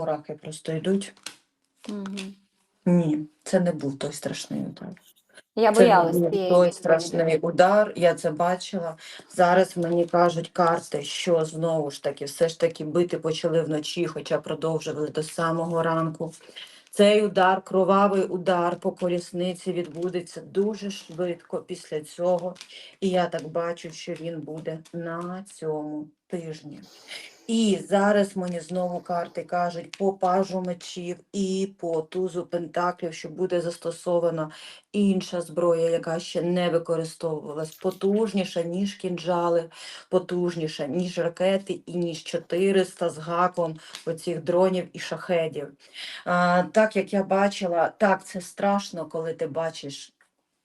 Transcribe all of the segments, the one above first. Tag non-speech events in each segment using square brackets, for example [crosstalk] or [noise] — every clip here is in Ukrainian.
мурахи просто йдуть. Мгм. Ні, це не був той страшний удар. Я Це був той страшний удар, я це бачила. Зараз мені кажуть карти, що знову ж таки, все ж таки бити почали вночі, хоча продовжували до самого ранку. Цей удар, кровавий удар по колісниці відбудеться дуже швидко після цього. І я так бачу, що він буде на цьому тижні. І зараз мені знову карти кажуть по пажу мечів і по тузу пентаклів, що буде застосована інша зброя, яка ще не використовувалась, потужніша, ніж кінжали, потужніша, ніж ракети і ніж 400 з гаком оцих дронів і шахедів. А, так як я бачила, так це страшно, коли ти бачиш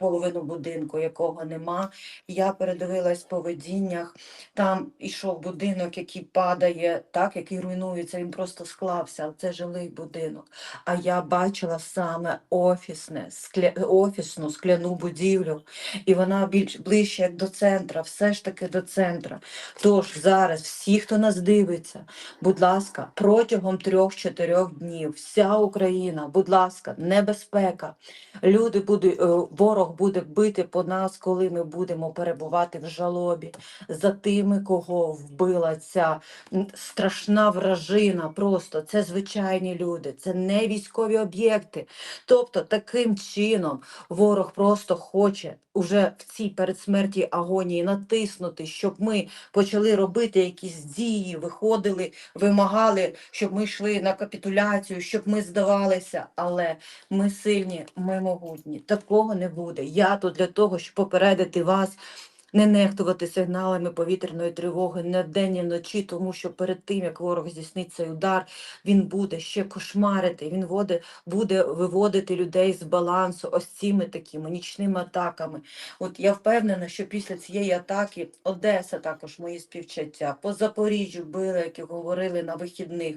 половину будинку, якого нема. Я передивилась по видіннях, там ішов будинок, який падає, так, який руйнується, він просто склався, це жилий будинок. А я бачила саме офісне, скля... офісну скляну будівлю, і вона більш ближче як до центра, все ж таки до центра. Тож зараз всі, хто нас дивиться, будь ласка, протягом трьох-чотирьох днів вся Україна, будь ласка, небезпека. Люди будуть, е, ворог буде бити по нас, коли ми будемо перебувати в жалобі за тими, кого вбила ця страшна вражина. Просто це звичайні люди, це не військові об'єкти. Тобто, таким чином ворог просто хоче уже в цій передсмертній агонії натиснути, щоб ми почали робити якісь дії, виходили, вимагали, щоб ми йшли на капітуляцію, щоб ми здавалися. Але ми сильні, ми могутні. Такого не буде. Я тут для того, щоб попередити вас. Не нехтувати сигналами повітряної тривоги не вдень, ні вночі, тому що перед тим, як ворог здійснить цей удар, він буде ще кошмарити, він воде, буде виводити людей з балансу ось цими такими нічними атаками. От я впевнена, що після цієї атаки Одеса також мої співчуття, по Запоріжжю били, і говорили на вихідних.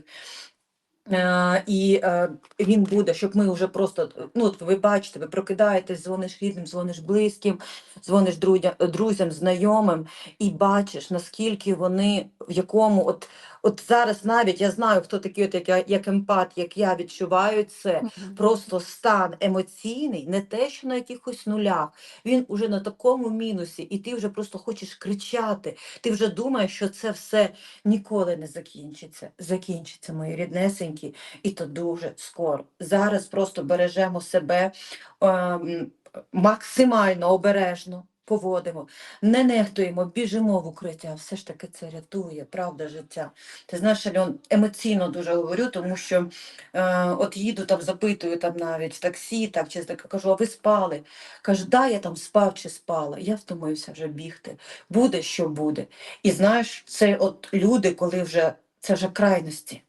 Е, і е, він буде, щоб ми вже просто, ну от ви бачите, ви прокидаєтесь, дзвониш рідним, дзвониш близьким, дзвониш друзям, знайомим, і бачиш, наскільки вони в якому, от, от зараз навіть я знаю, хто такий, от як, я, як емпат, як я відчуваю це, просто стан емоційний, не те, що на якихось нулях, він уже на такому мінусі, і ти вже просто хочеш кричати. Ти вже думаєш, що це все ніколи не закінчиться. Закінчиться, мої ріднесенькі, і то дуже скоро. Зараз просто бережемо себе ем, максимально обережно. Поводимо, не нехтуємо, біжимо в укриття, все ж таки це рятує, правда, життя. Ти знаєш, Альон, емоційно дуже говорю, тому що е, от їду там, запитую там навіть в таксі, так чи так кажу, а ви спали? Каже, да, я там спав чи спала. Я втомився вже бігти. Буде, що буде. І знаєш, це от люди, коли вже це вже крайності.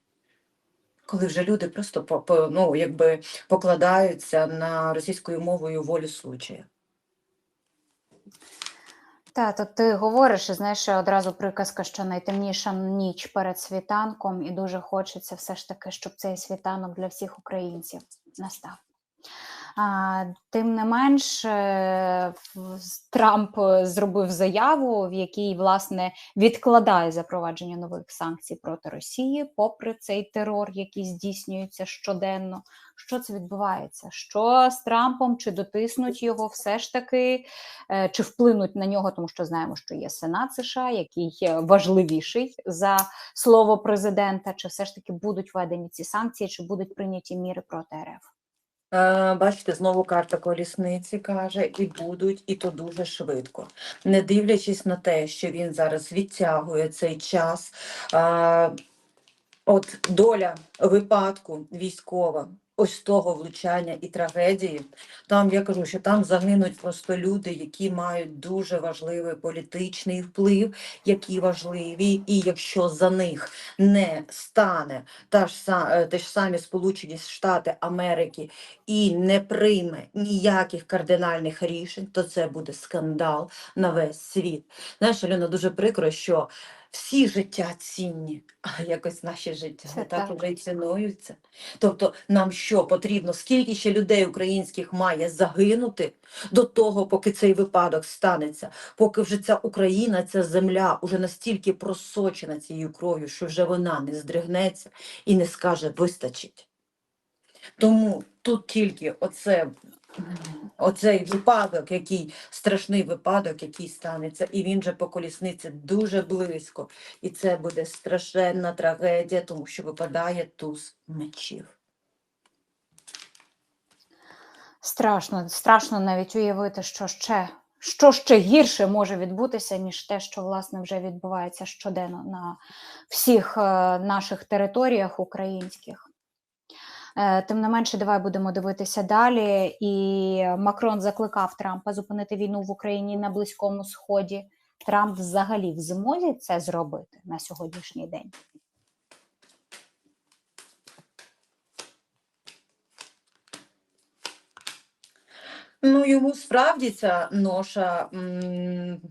Коли вже люди просто ну, якби покладаються на російською мовою волю случая. Та, то ти говориш, і знаєш, одразу приказка, що найтемніша ніч перед світанком, і дуже хочеться все ж таки, щоб цей світанок для всіх українців настав. Тим не менш, е, Трамп е, зробив заяву, в якій власне відкладає запровадження нових санкцій проти Росії, попри цей терор, який здійснюється щоденно. Що це відбувається? Що з Трампом? Чи дотиснуть його все ж таки, е, чи вплинуть на нього, тому що знаємо, що є Сенат США, який е, важливіший за слово президента, чи все ж таки будуть введені ці санкції, чи будуть прийняті міри проти РФ? Е, Бачите, знову карта колісниці каже, і будуть, і то дуже швидко. Не дивлячись на те, що він зараз відтягує цей час. е, От доля випадку військова, ось того влучання і трагедії, там я кажу, що там загинуть просто люди, які мають дуже важливий політичний вплив, які важливі, і якщо за них не стане та ж е, те ж самі Сполучені Штати Америки і не прийме ніяких кардинальних рішень, то це буде скандал на весь світ. Знаєш, Альона, дуже прикро, що всі життя цінні, але якось наші життя не так й цінуються. Тобто нам що потрібно, скільки ще людей українських має загинути до того, поки цей випадок станеться, поки вже ця Україна, ця земля уже настільки просочена цією кров'ю, що вже вона не здригнеться і не скаже вистачить. Тому тут тільки оце, оцей випадок, який страшний випадок, який станеться, і він же по колісниці дуже близько. І це буде страшенна трагедія, тому що випадає туз мечів. Страшно, страшно навіть уявити, що ще, що ще гірше може відбутися, ніж те, що власне вже відбувається щоденно на всіх е, наших територіях українських. Е, Тим не менше, давай будемо дивитися далі. І Макрон закликав Трампа зупинити війну в Україні на Близькому Сході. Трамп взагалі в змозі це зробити на сьогоднішній день. Ну, йому справді ця ноша м,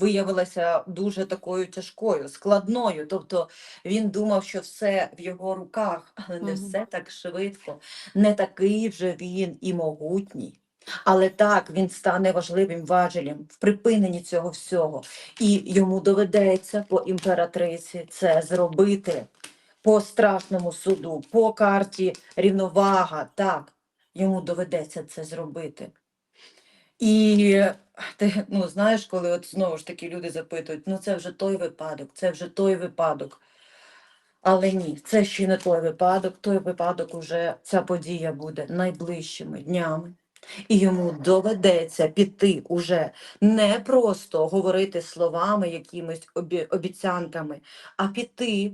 виявилася дуже такою тяжкою, складною. Тобто він думав, що все в його руках, але не все так швидко, не такий вже він і могутній. Але так він стане важливим важелем в припиненні цього всього, і йому доведеться по імператриці це зробити по страшному суду, по карті рівновага. Так, йому доведеться це зробити. І ти ну, знаєш, коли от знову ж таки люди запитують, ну це вже той випадок, це вже той випадок. Але ні, це ще не той випадок, той випадок уже ця подія буде найближчими днями. І йому доведеться піти уже не просто говорити словами, якимись обі- обіцянками, а піти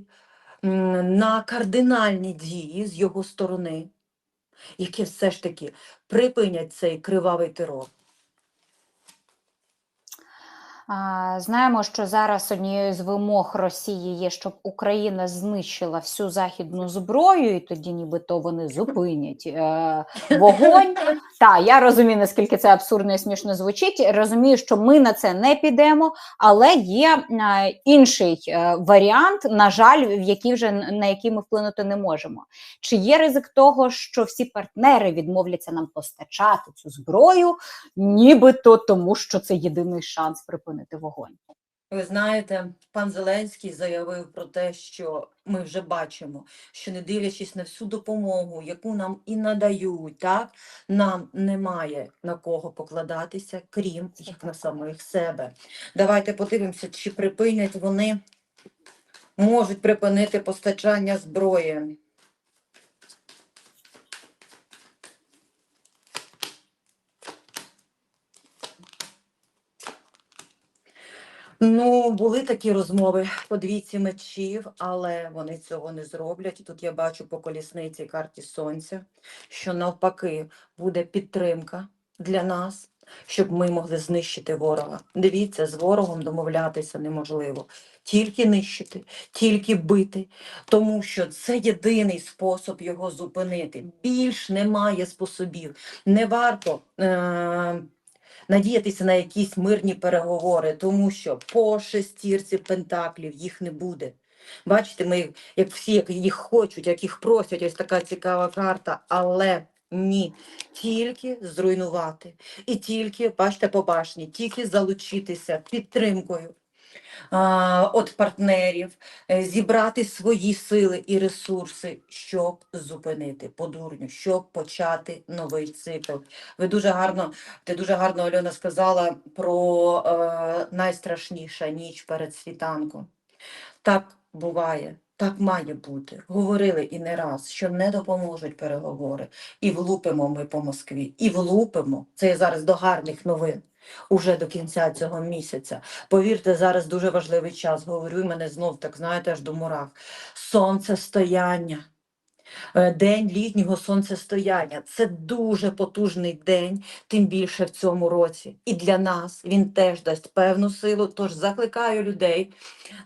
на кардинальні дії з його сторони, які все ж таки припинять цей кривавий терор. Знаємо, що зараз однією з вимог Росії є, щоб Україна знищила всю західну зброю, і тоді нібито вони зупинять е, вогонь. Та я розумію, наскільки це абсурдно і смішно звучить. Розумію, що ми на це не підемо, але є е, інший е, варіант, на жаль, в який вже на який ми вплинути не можемо. Чи є ризик того, що всі партнери відмовляться нам постачати цю зброю, нібито тому, що це єдиний шанс припинити вогонь? Ви знаєте, пан Зеленський заявив про те, що ми вже бачимо, що не дивлячись на всю допомогу, яку нам і надають, так нам немає на кого покладатися, крім як на самих себе. Давайте подивимося, чи припинять вони можуть припинити постачання зброї. Ну, були такі розмови по двійці мечів, але вони цього не зроблять. Тут я бачу по колісниці карті сонця, що навпаки буде підтримка для нас, щоб ми могли знищити ворога. Дивіться, з ворогом домовлятися неможливо. Тільки нищити, тільки бити, тому що це єдиний спосіб його зупинити. Більш немає способів. Не варто. Е- надіятися на якісь мирні переговори, тому що по шестірці пентаклів їх не буде. Бачите, ми як всі як їх хочуть, як їх просять, ось така цікава карта, але ні, тільки зруйнувати. І тільки, бачите, по башні, тільки залучитися підтримкою от партнерів, е, зібрати свої сили і ресурси, щоб зупинити подурню, щоб почати новий цикл. Ви дуже гарно ти дуже гарно, Альона, сказала про е, найстрашніша ніч перед світанком. Так буває, так має бути. Говорили і не раз, що не допоможуть переговори. І влупимо ми по Москві, і влупимо. Це я зараз до гарних новин. Уже до кінця цього місяця. Повірте, зараз дуже важливий час. Говорю, мене знов так, знаєте, аж до мурах. Сонцестояння. Е, День літнього сонцестояння це дуже потужний день, тим більше в цьому році. І для нас він теж дасть певну силу. Тож закликаю людей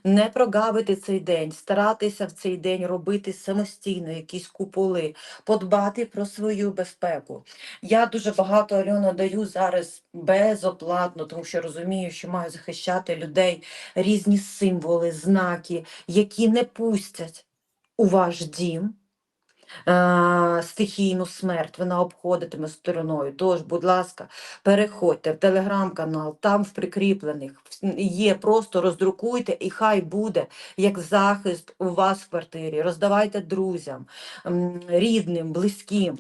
не прогавити цей день, старатися в цей день робити самостійно якісь куполи, подбати про свою безпеку. Я дуже багато Альона даю зараз безоплатно, тому що розумію, що маю захищати людей різні символи, знаки, які не пустять у ваш дім е, стихійну смерть, вона обходитиме стороною. Тож, будь ласка, переходьте в телеграм-канал, там в прикріплених є, просто роздрукуйте, і хай буде як захист у вас в квартирі. Роздавайте друзям, рідним, близьким.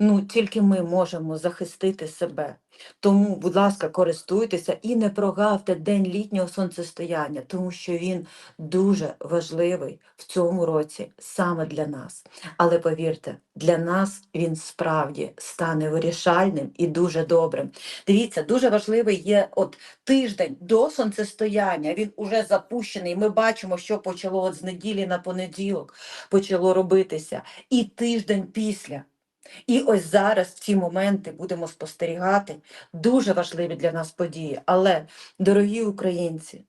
Ну, тільки ми можемо захистити себе. Тому, будь ласка, користуйтеся і не прогавте день літнього сонцестояння, тому що він дуже важливий в цьому році саме для нас. Але повірте, для нас він справді стане вирішальним і дуже добрим. Дивіться, дуже важливий є от тиждень до сонцестояння. Він уже запущений. Ми бачимо, що почало от з неділі на понеділок почало робитися, і тиждень після. І ось зараз ці моменти будемо спостерігати дуже важливі для нас події. Але, дорогі українці,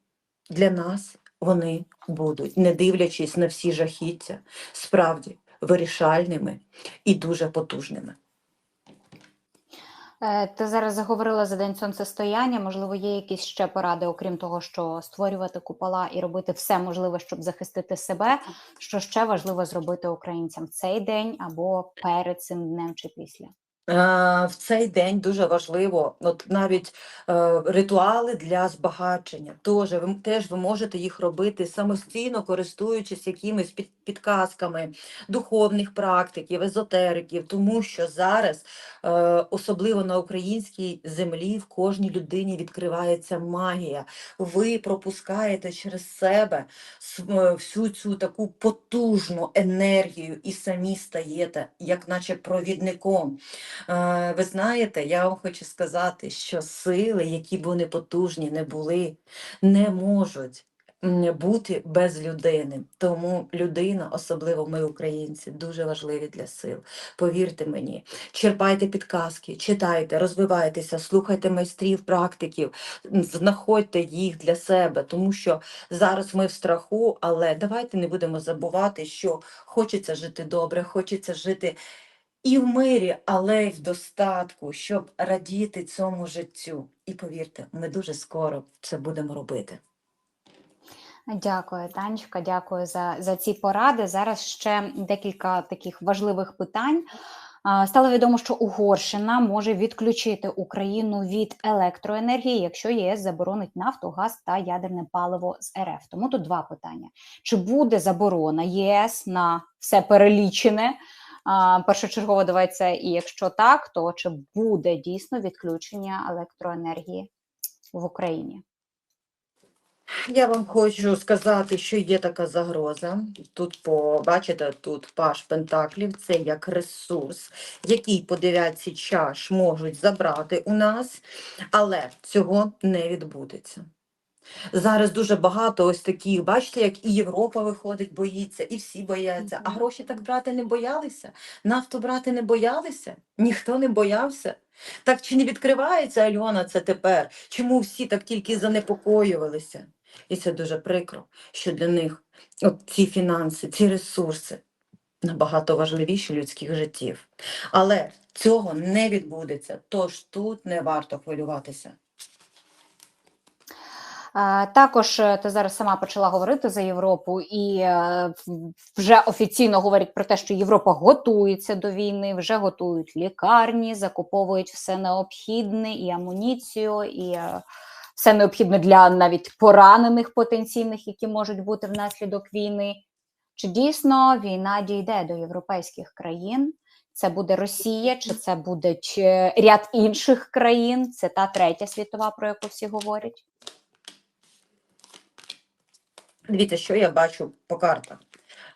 для нас вони будуть, не дивлячись на всі жахіття, справді вирішальними і дуже потужними. Е, Ти зараз заговорила за день сонцестояння. Можливо, є якісь ще поради, окрім того, що створювати купола і робити все можливе, щоб захистити себе. Що ще важливо зробити українцям в цей день або перед цим днем чи після? Е, В цей день дуже важливо, от навіть е, ритуали для збагачення. Теж ви, теж ви можете їх робити самостійно, користуючись якимись під, підказками духовних практиків, езотериків, тому що зараз, е, особливо на українській землі, в кожній людині відкривається магія. Ви пропускаєте через себе всю цю таку потужну енергію і самі стаєте, як наче провідником. Е, Ви знаєте, я вам хочу сказати, що сили, які б вони потужні не були, не можуть бути без людини. Тому людина, особливо ми, українці, дуже важливі для сил. Повірте мені, черпайте підказки, читайте, розвивайтеся, слухайте майстрів, практиків, знаходьте їх для себе, тому що зараз ми в страху, але давайте не будемо забувати, що хочеться жити добре, хочеться жити і в мирі, але й в достатку, щоб радіти цьому життю. І повірте, ми дуже скоро це будемо робити. Дякую, Танечка, дякую за, за ці поради. Зараз ще декілька таких важливих питань. Стало відомо, що Угорщина може відключити Україну від електроенергії, якщо єС заборонить нафту, газ та ядерне паливо з РФ. Тому тут два питання: чи буде заборона ЄС на все перелічене? Першочергово давайте, і якщо так, то чи буде дійсно відключення електроенергії в Україні? Я вам хочу сказати, що є така загроза. Тут по бачите, тут паш пентаклів, це як ресурс, який по чаш можуть забрати у нас, але цього не відбудеться. Зараз дуже багато ось таких, бачите, як і Європа виходить, боїться, і всі бояться. А гроші так брати не боялися, нафту брати не боялися, ніхто не боявся. Так чи не відкривається Альона це тепер? Чому всі так тільки занепокоювалися? І це дуже прикро, що для них от ці фінанси, ці ресурси набагато важливіші людських життів. Але цього не відбудеться, тож тут не варто хвилюватися. Також е, ти зараз сама почала говорити за Європу, і е, вже офіційно говорять про те, що Європа готується до війни, вже готують лікарні, закуповують все необхідне і амуніцію, і е, все необхідне для навіть поранених потенційних, які можуть бути внаслідок війни. Чи дійсно війна дійде до європейських країн? Це буде Росія, чи це буде ряд інших країн? Це та третя світова, про яку всі говорять. Дивіться, що я бачу по картах.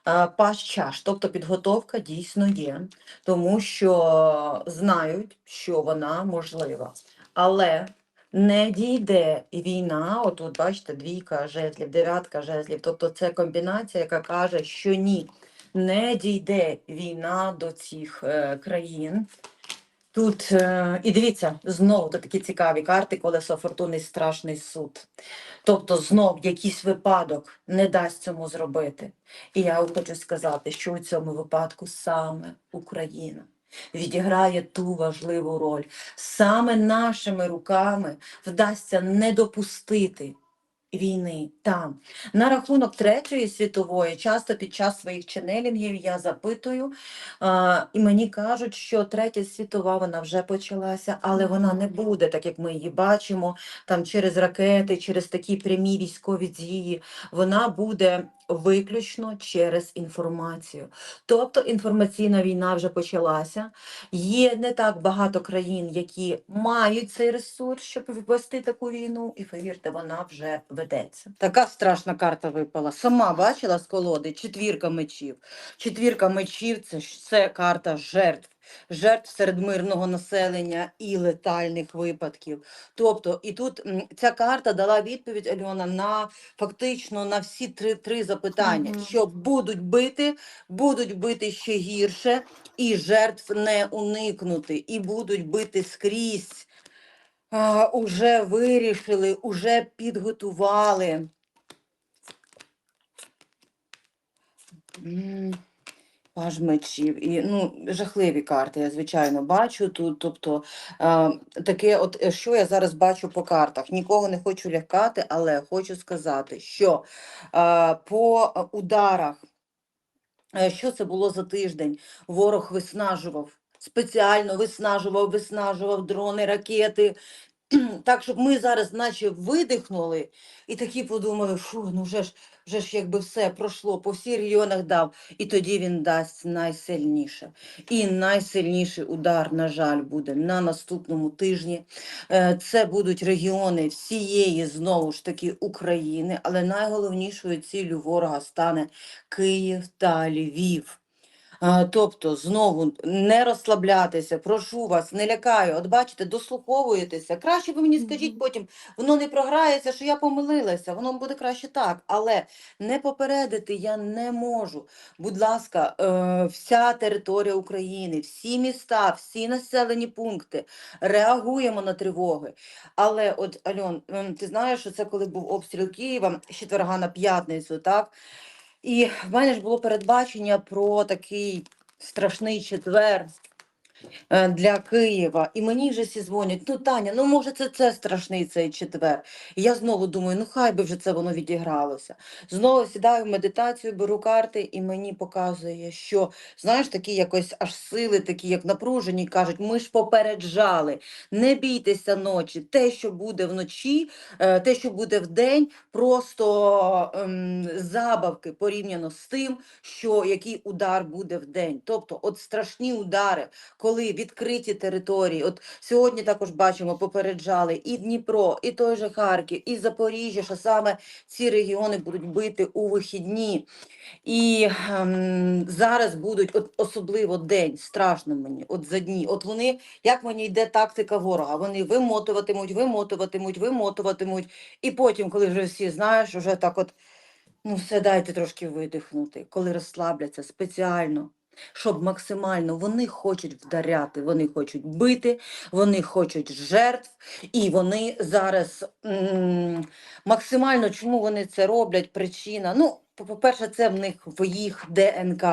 Е, Паш чаш, тобто підготовка дійсно є, тому що знають, що вона можлива. Але не дійде війна, отут, бачите, двійка жезлів, дев'ятка жезлів, тобто це комбінація, яка каже, що ні, не дійде війна до цих е, країн. Тут е, і дивіться, знову такі цікаві карти, колесо фортуни страшний суд. Тобто, знов якийсь випадок не дасть цьому зробити. І я хочу сказати, що у цьому випадку саме Україна відіграє ту важливу роль. Саме нашими руками вдасться не допустити війни там. На рахунок Третьої світової, часто під час своїх ченелінгів я запитую, а, і мені кажуть, що Третя світова вона вже почалася, але вона не буде, так як ми її бачимо, там через ракети, через такі прямі військові дії. Вона буде виключно через інформацію. Тобто інформаційна війна вже почалася. Є не так багато країн, які мають цей ресурс, щоб ввести таку війну, і повірте, вона вже ведеться. Така страшна карта випала. Сама бачила з колоди четвірка мечів. Четвірка мечів це, це карта жертв. Жертв серед мирного населення і летальних випадків. Тобто, і тут ця карта дала відповідь Альона на фактично на всі три, три запитання: Мгм. що будуть бити, будуть бити ще гірше, і жертв не уникнути, і будуть бити скрізь. А, уже вирішили, уже підготували. Паж мечів. І, ну, жахливі карти, я звичайно бачу тут. Тобто, а, таке, от е, що я зараз бачу по картах. Нікого не хочу лякати, але хочу сказати, що а, по е, ударах, е, що це було за тиждень, ворог виснажував. Спеціально виснажував, виснажував дрони, ракети. [clears throat] Так, щоб ми зараз наче видихнули і такі подумали, фу, ну вже ж, вже ж якби все пройшло, по всіх регіонах дав. І тоді він дасть найсильніше. І найсильніший удар, на жаль, буде на наступному тижні. Е, Це будуть регіони всієї, знову ж таки, України, але найголовнішою ціллю ворога стане Київ та Львів. Тобто, знову не розслаблятися, прошу вас, не лякаю. От бачите, дослуховуєтеся. Краще ви мені скажіть потім, воно не програється, що я помилилася, воно буде краще так. Але не попередити я не можу. Будь ласка, е, вся територія України, всі міста, всі населені пункти, реагуємо на тривоги. Але от, Альон, ем, ти знаєш, що це коли був обстріл Києва з четверга на п'ятницю, так? І в мене ж було передбачення про такий страшний четвер для Києва. І мені вже всі дзвонять, ну Таня, ну може це, це страшний цей четвер. І я знову думаю, ну хай би вже це воно відігралося. Знову сідаю в медитацію, беру карти, і мені показує, що знаєш, такі якось аж сили, такі як напружені, кажуть, ми ж попереджали, не бійтеся ночі. Те, що буде вночі, е, те, що буде вдень, просто ем, забавки порівняно з тим, що який удар буде в день. Тобто, от страшні удари, коли відкриті території. От сьогодні також бачимо, попереджали і Дніпро, і той же Харків, і Запоріжжя, що саме ці регіони будуть бити у вихідні. І ем, зараз будуть от, особливо день, страшно мені, от за дні. От вони, як мені йде тактика ворога, вони вимотуватимуть, вимотуватимуть, вимотуватимуть. І потім, коли вже всі знаєш, вже так от, ну все, дайте трошки видихнути, коли розслабляться спеціально. Щоб максимально вони хочуть вдаряти, вони хочуть бити, вони хочуть жертв, і вони зараз максимально чому вони це роблять? Причина. Ну, по- по-перше, це в них в їх ДНК.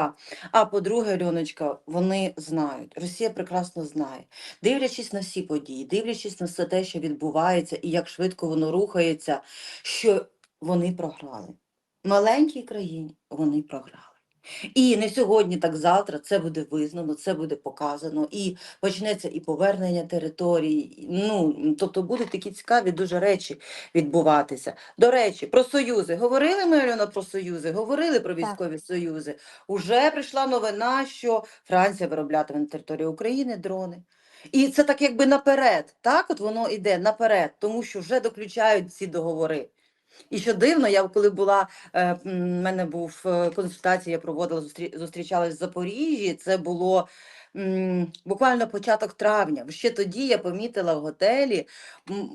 А по-друге, Льоночка, вони знають. Росія прекрасно знає. Дивлячись на всі події, дивлячись на все те, що відбувається, і як швидко воно рухається, що вони програли. Маленькій країні вони програли. І не сьогодні, так завтра це буде визнано, це буде показано, і почнеться і повернення територій. Ну тобто будуть такі цікаві дуже речі відбуватися. До речі, про союзи говорили ми Альона, про союзи, говорили про Так. військові союзи. Уже прийшла новина, що Франція вироблятиме на території України дрони. І це так якби наперед, так от воно йде наперед, тому що вже доключають ці договори. І що дивно, я коли була, е, в мене був е, консультація, я проводила, зустрі, зустрічалась в Запоріжжі, це було буквально початок травня. Ще тоді я помітила в готелі,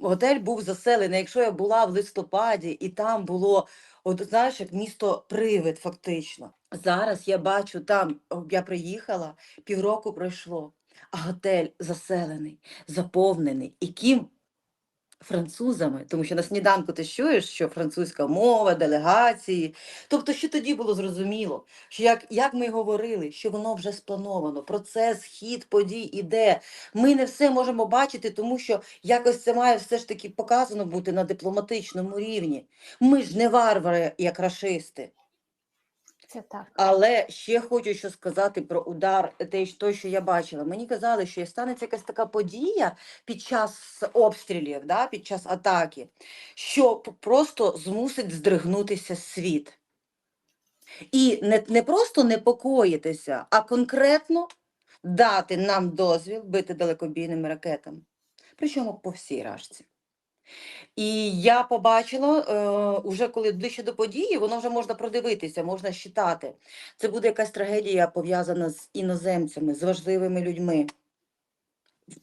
готель був заселений, якщо я була в листопаді, і там було, от знаєш, як місто привид фактично. Зараз я бачу там, я приїхала, півроку пройшло, а готель заселений, заповнений. І ким? Французами, тому що на сніданку ти чуєш, що французька мова, делегації. Тобто, що тоді було зрозуміло, що як, як ми говорили, що воно вже сплановано, процес, хід подій іде. Ми не все можемо бачити, тому що якось це має все ж таки показано бути на дипломатичному рівні. Ми ж не варвари, як рашисти. Це так. Але ще хочу що сказати про удар, те, що- я бачила. Мені казали, що станеться якась така подія під час обстрілів, да, під час атаки, що просто змусить здригнутися світ. І не, не просто непокоїтися, а конкретно дати нам дозвіл бити далекобійними ракетами. Причому по всій рашці. І я побачила, е, уже коли ближче до події, воно вже можна продивитися, можна считати. Це буде якась трагедія пов'язана з іноземцями, з важливими людьми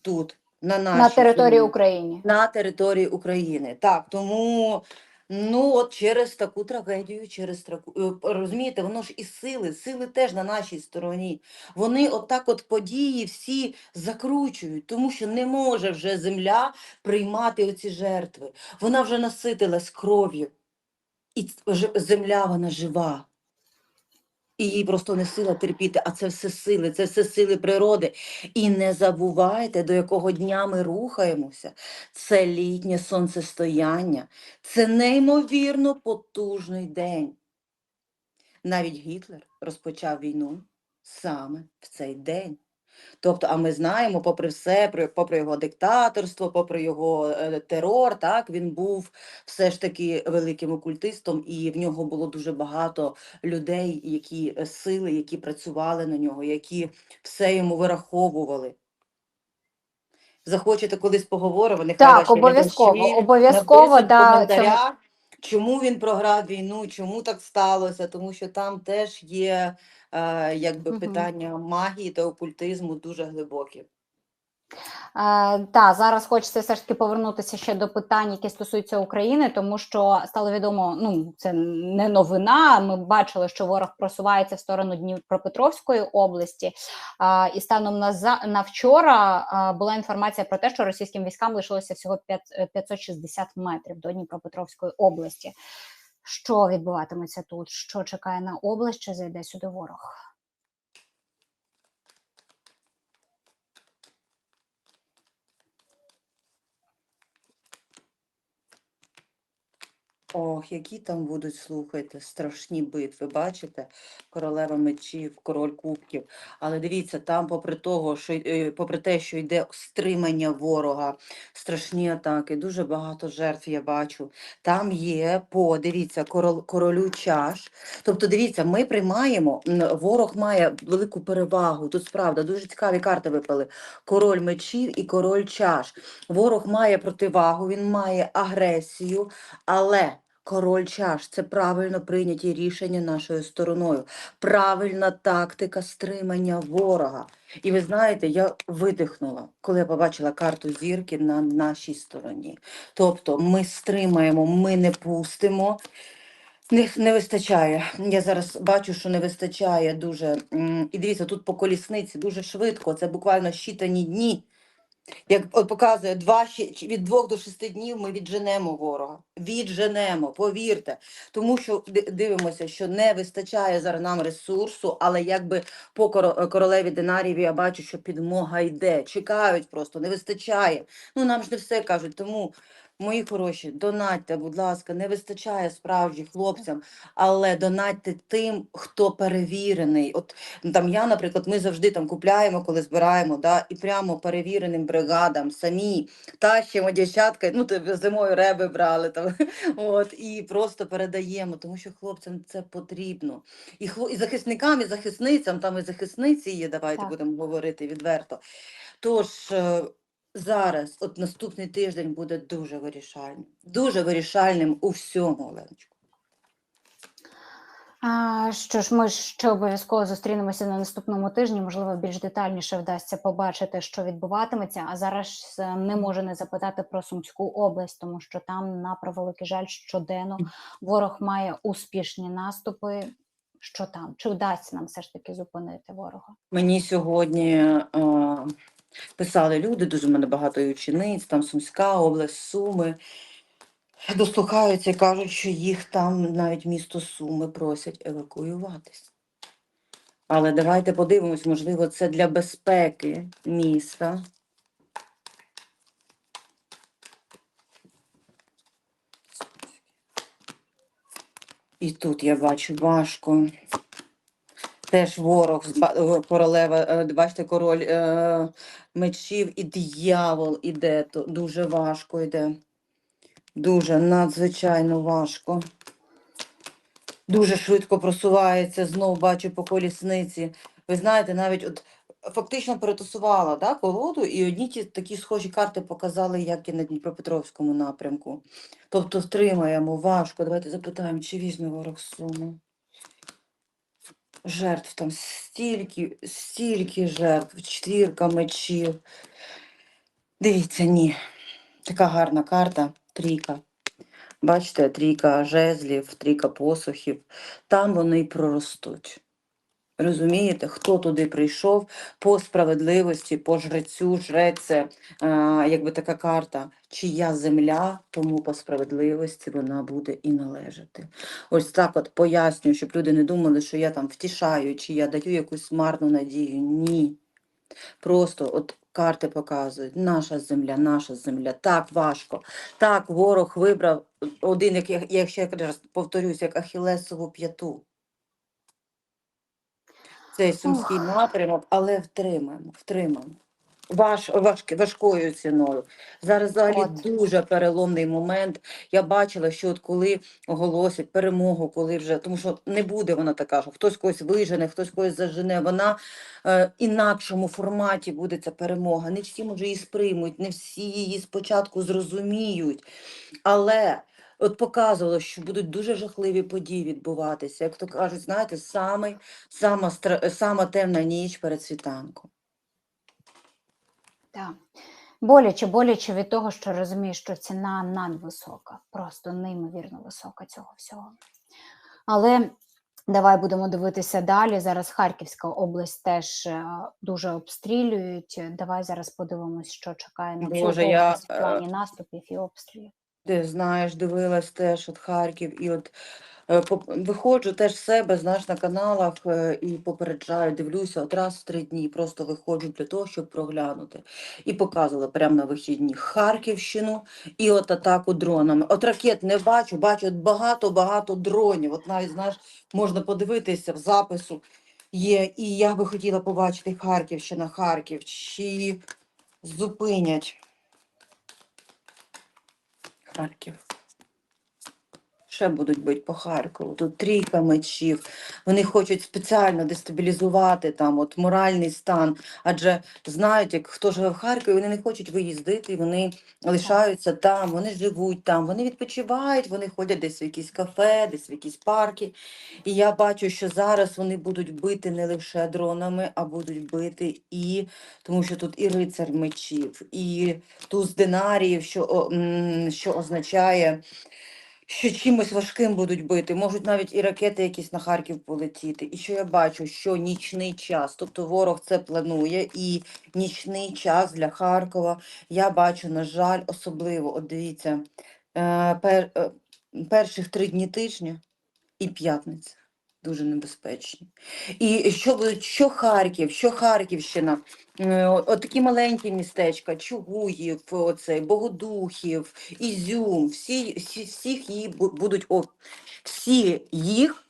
тут, на нашій На території України. на території України. Так, тому ну от через таку трагедію, через таку е, розумієте, воно ж і сили, сили теж на нашій стороні. Вони отак от події всі закручують, тому що не може вже земля приймати оці жертви. Вона вже наситилась кров'ю. І земля вона жива. І їй просто не сила терпіти, а це все сили, це все сили природи. І не забувайте, до якого дня ми рухаємося. Це літнє сонцестояння, це неймовірно потужний день. Навіть Гітлер розпочав війну саме в цей день. Тобто, а ми знаємо, попри все, попри його диктаторство, попри його е, терор, так він був все ж таки великим окультистом, і в нього було дуже багато людей, які е, сили, які працювали на нього, які все йому вираховували. Захочете колись поговоримо, нехай Так, обов'язково, обов'язково, в да, це- коментарях, чому він програв війну, чому так сталося, тому що там теж є е, якби питання магії та окультизму дуже глибокі. Е, та зараз хочеться все ж таки повернутися ще до питань, які стосуються України, тому що стало відомо, ну це не новина. Ми бачили, що ворог просувається в сторону Дніпропетровської області. А, і станом на на вчора а, була інформація про те, що російським військам лишилося всього 5, е, 560 метрів до Дніпропетровської області. Що відбуватиметься тут? Що чекає на область? Чи зайде сюди ворог? Ох, які там будуть, слухайте, страшні битви. Бачите? Королева мечів, король кубків. Але дивіться, там, попри того, що е, попри те, що йде стримання ворога, страшні атаки, дуже багато жертв я бачу. Там є по, дивіться, корол, королю чаш. Тобто, дивіться, ми приймаємо, ворог має велику перевагу. Тут справда дуже цікаві карти випали. Король мечів і король чаш. Ворог має противагу, він має агресію, але король чаш це правильно прийняті рішення нашою стороною, правильна тактика стримання ворога. І ви знаєте, я видихнула, коли я побачила карту зірки на нашій стороні. Тобто ми стримаємо, ми не пустимо. Не, не вистачає. Я зараз бачу, що не вистачає дуже. І дивіться, тут по колісниці дуже швидко, це буквально щитані дні. Як от показує, два, від двох до шести днів ми відженемо ворога. Відженемо, повірте. Тому що дивимося, що не вистачає зараз нам ресурсу, але якби по коро- королеві динарів я бачу, що підмога йде. Чекають просто, не вистачає. Ну нам ж не все кажуть. Тому, мої хороші, донатьте, будь ласка, не вистачає справді хлопцям, але донатьте тим, хто перевірений. От Ну, Там я, наприклад, ми завжди там купляємо, коли збираємо, да, і прямо перевіреним бригадам самі тащимо дівчатка, ну зимою реби брали там, [laughs] от, і просто передаємо, тому що хлопцям це потрібно. І, хло, і захисникам, і захисницям, там і захисниці є, давайте Так. будемо говорити відверто. Тож е, зараз, от наступний тиждень буде дуже вирішальним, дуже вирішальним у всьому, Оленочку. А, що ж, ми ще обов'язково зустрінемося на наступному тижні. Можливо, більш детальніше вдасться побачити, що відбуватиметься. А зараз е, не можу не запитати про Сумську область, тому що там, на превеликий жаль, щоденно ворог має успішні наступи. що там? Чи вдасться нам все ж таки зупинити ворога? Мені сьогодні е, писали люди, дуже в мене багато і учениць, там Сумська область, Суми. Дослухаються і кажуть, що їх там навіть місто Суми просять евакуюватись. Але давайте подивимось, можливо, це для безпеки міста. І тут я бачу важко. Теж ворог, е, королева, е, бачите, король е, мечів і диявол іде, то дуже важко йде. Дуже надзвичайно важко. Дуже швидко просувається, знов бачу по колісниці. Ви знаєте, навіть от фактично перетасувала да, колоду, і одні ті такі схожі карти показали, як і на Дніпропетровському напрямку. Тобто втримаємо важко. Давайте запитаємо, чи візьме ворог суму. Жертв там стільки, стільки жертв, четвірка мечів. Дивіться, ні. Така гарна карта, трійка. Бачите, трійка жезлів, трійка посухів. Там вони й проростуть. Розумієте, хто туди прийшов по справедливості, по жрецю, жрець, це, е, якби така карта, чия земля, тому по справедливості вона буде і належати. Ось так от пояснюю, щоб люди не думали, що я там втішаю, чи я даю якусь марну надію. Ні. Просто от карти показують, наша земля, наша земля, так важко. Так, ворог вибрав один, як я, я раз повторюсь, як Ахілесову п'яту. Цей сумський напрямок, але втримаємо, втримаємо. Важ, важк, важкою ціною. Зараз взагалі От. дуже переломний момент. Я бачила, що от коли оголосять перемогу, коли вже, тому що не буде вона така, що хтось когось вижене, хтось когось зажене. Вона е, інакшому форматі буде ця перемога. Не всі може її сприймуть, не всі її спочатку зрозуміють. Але от показувало, що будуть дуже жахливі події відбуватися. Як то кажуть, знаєте, самий, сама, сама темна ніч перед світанком. Так. Боляче, боляче від того, що розумієш, що ціна надвисока, просто неймовірно висока цього всього. Але давай будемо дивитися далі. Зараз Харківська область теж е, дуже обстрілюють. Давай зараз подивимось, що чекає на Боже, я, в е, плані наступів і обстрілів. Ти знаєш, дивилась теж от Харків, і от е, виходжу теж з себе, знаєш, на каналах е, і попереджаю, дивлюся, от раз в три дні просто виходжу для того, щоб проглянути. І показувала прямо на вихідні Харківщину і от атаку дронами. От ракет не бачу, бачу багато-багато дронів. От навіть, знаєш, можна подивитися в запису є. І я би хотіла побачити Харківщина, Харків, чи зупинять Харків. Ще будуть бити по Харкову. Тут трійка мечів. Вони хочуть спеціально дестабілізувати там от моральний стан. Адже знають, як хто живе в Харкові, вони не хочуть виїздити, вони лишаються там, вони живуть там, вони відпочивають, вони ходять десь в якісь кафе, десь в якісь парки. І я бачу, що зараз вони будуть бити не лише дронами, а будуть бити і тому що тут і рицар мечів, і туз динаріїв, що, що означає, що чимось важким будуть бити. Можуть навіть і ракети якісь на Харків полетіти. І що я бачу, що нічний час, тобто ворог це планує, і нічний час для Харкова я бачу, на жаль, особливо. От дивіться, е, пер, е, перших три дні тижня і п'ятниця. Дуже небезпечні. І що, що Харків, що Харківщина, е, от такі маленькі містечка, Чугуїв, оцей, Богодухів, Ізюм, всі, всі, всіх бу- будуть, о, всі їх,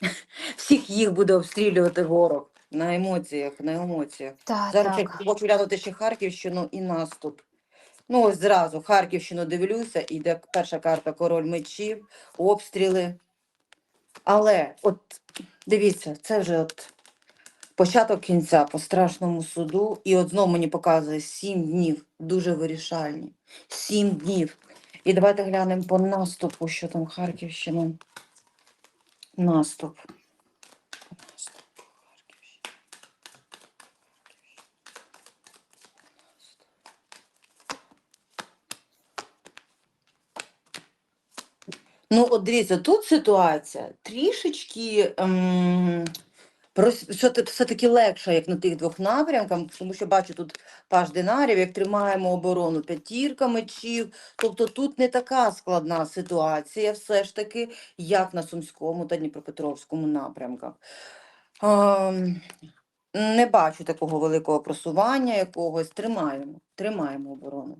[laughs] всіх їх буде обстрілювати ворог на емоціях, на емоціях. Та, Зараз я так. хочу глянути ще Харківщину і наступ. Ну, ось зразу Харківщину дивлюся, іде перша карта король мечів, обстріли. Але от дивіться, це вже от початок кінця по страшному суду. І от знову мені показує сім днів, дуже вирішальні. Сім днів. І давайте глянемо по наступу, що там Харківщина. Наступ. Ну, от дивіться, тут ситуація трішечки ем, все-таки легша, як на тих двох напрямках, тому що бачу тут паж динарів, як тримаємо оборону п'ятірка мечів. Тобто тут не така складна ситуація, все ж таки, як на Сумському та Дніпропетровському напрямках. Ем, не бачу такого великого просування якогось. Тримаємо, тримаємо оборону.